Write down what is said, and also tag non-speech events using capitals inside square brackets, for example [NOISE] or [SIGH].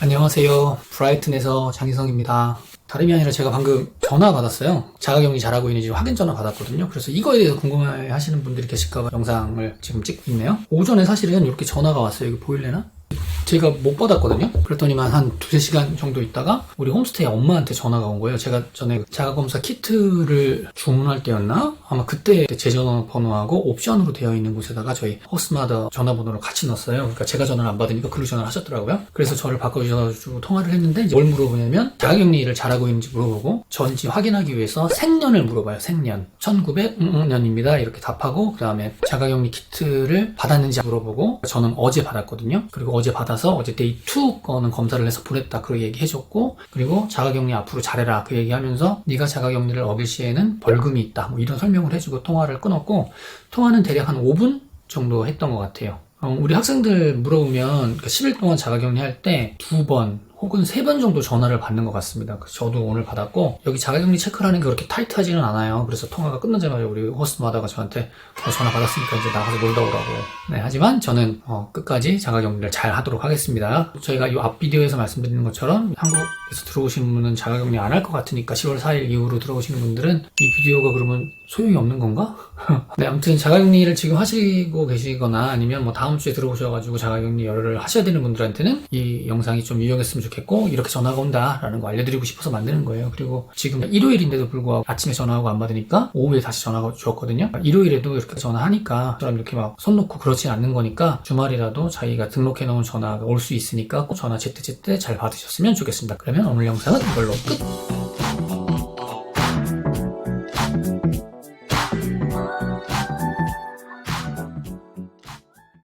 안녕하세요. 브라이튼에서 장희성입니다. 다름이 아니라 제가 방금 전화 받았어요. 자가격리 잘하고 있는지 확인 전화 받았거든요. 그래서 이거에 대해서 궁금해 하시는 분들이 계실까봐 영상을 지금 찍고 있네요. 오전에 사실은 이렇게 전화가 왔어요. 이거 보일래나? 제가 못 받았거든요. 그랬더니만 한 두세 시간 정도 있다가 우리 홈스테이 엄마한테 전화가 온 거예요. 제가 전에 자가검사 키트를 주문할 때였나? 아마 그때 제 전화번호하고 옵션으로 되어 있는 곳에다가 저희 호스마더 전화번호를 같이 넣었어요. 그러니까 제가 전화를 안 받으니까 글로 전화를 하셨더라고요. 그래서 저를 바꿔주셔가지고 통화를 했는데 뭘 물어보냐면 자가격리를 잘하고 있는지 물어보고 전지 확인하기 위해서 생년을 물어봐요. 생년. 1900년입니다. 이렇게 답하고 그 다음에 자가격리 키트를 받았는지 물어보고 저는 어제 받았거든요. 그리고 어제 받아서 어제 데이 2 거는 검사를 해서 보냈다. 그 얘기해줬고 그리고 자가격리 앞으로 잘해라. 그 얘기하면서 네가 자가격리를 어길 시에는 벌금이 있다. 뭐 이런 설명을 해주고 통화를 끊었고 통화는 대략 한 5분 정도 했던 것 같아요. 어, 우리 학생들 물어보면 그 10일 동안 자가격리 할 때 두 번 혹은 세 번 정도 전화를 받는 것 같습니다. 저도 오늘 받았고 여기 자가격리 체크를 하는 게 그렇게 타이트하지는 않아요. 그래서 통화가 끝나자마자 우리 호스트 마다가 저한테 어, 전화 받았으니까 이제 나가서 놀다 오라고. 네, 하지만 저는 어, 끝까지 자가격리를 잘 하도록 하겠습니다. 저희가 이 앞 비디오에서 말씀드린 것처럼 한국에서 들어오시는 분은 자가격리 안 할 것 같으니까 10월 4일 이후로 들어오시는 분들은 이 비디오가 그러면 소용이 없는 건가? [LAUGHS] 네, 아무튼 자가격리를 지금 하시고 계시거나 아니면 뭐 다음 주에 들어오셔가지고 자가격리 열을 하셔야 되는 분들한테는 이 영상이 좀 유용했으면 좋겠 고 이렇게 전화가 온다라는 거 알려드리고 싶어서 만드는 거예요. 그리고 지금 일요일인데도 불구하고 아침에 전화하고 안 받으니까 오후에 다시 전화가 주었거든요. 일요일에도 이렇게 전화하니까 저럼 이렇게 막 손 놓고 그렇진 않는 거니까 주말이라도 자기가 등록해 놓은 전화가 올 수 있으니까 꼭 전화 제때제때 잘 받으셨으면 좋겠습니다. 그러면 오늘 영상은 이걸로 끝!